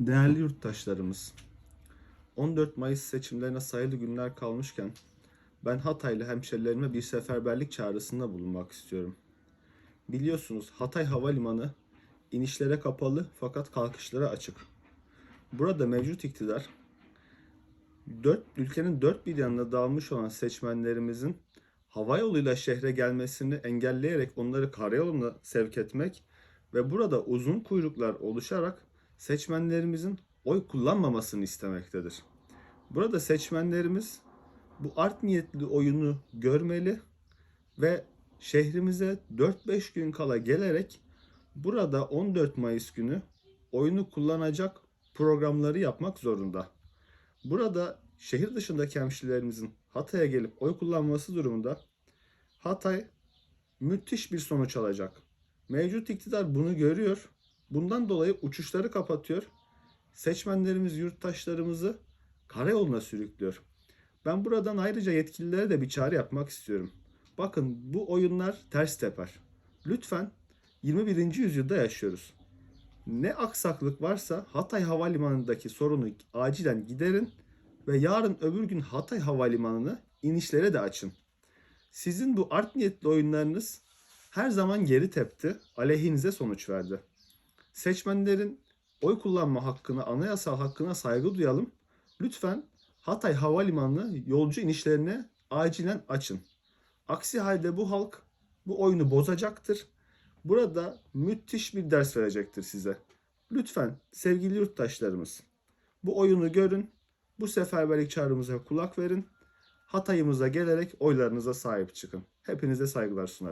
Değerli yurttaşlarımız, 14 Mayıs seçimlerine sayılı günler kalmışken ben Hataylı hemşerilerime bir seferberlik çağrısında bulunmak istiyorum. Biliyorsunuz Hatay Havalimanı inişlere kapalı fakat kalkışlara açık. Burada mevcut iktidar dört, ülkenin dört bir yanına dağılmış olan seçmenlerimizin hava yoluyla şehre gelmesini engelleyerek onları karayoluna sevk etmek ve burada uzun kuyruklar oluşarak seçmenlerimizin oy kullanmamasını istemektedir. Burada seçmenlerimiz bu art niyetli oyunu görmeli ve şehrimize 4-5 gün kala gelerek burada 14 Mayıs günü oyunu kullanacak programları yapmak zorunda. Burada şehir dışındaki hemşirelerimizin Hatay'a gelip oy kullanması durumunda Hatay müthiş bir sonuç alacak. Mevcut iktidar bunu görüyor. Bundan dolayı uçuşları kapatıyor. Seçmenlerimiz, yurttaşlarımızı karayoluna sürüklüyor. Ben buradan ayrıca yetkililere de bir çağrı yapmak istiyorum. Bakın bu oyunlar ters teper. Lütfen 21. yüzyılda yaşıyoruz. Ne aksaklık varsa Hatay Havalimanı'ndaki sorunu acilen giderin ve yarın öbür gün Hatay Havalimanı'nı inişlere de açın. Sizin bu art niyetli oyunlarınız her zaman geri tepti, aleyhinize sonuç verdi. Seçmenlerin oy kullanma hakkına, anayasal hakkına saygı duyalım. Lütfen Hatay Havalimanı yolcu inişlerini acilen açın. Aksi halde bu halk bu oyunu bozacaktır. Burada müthiş bir ders verecektir size. Lütfen sevgili yurttaşlarımız bu oyunu görün. Bu seferberlik çağrımıza kulak verin. Hatay'ımıza gelerek oylarınıza sahip çıkın. Hepinize saygılar sunarım.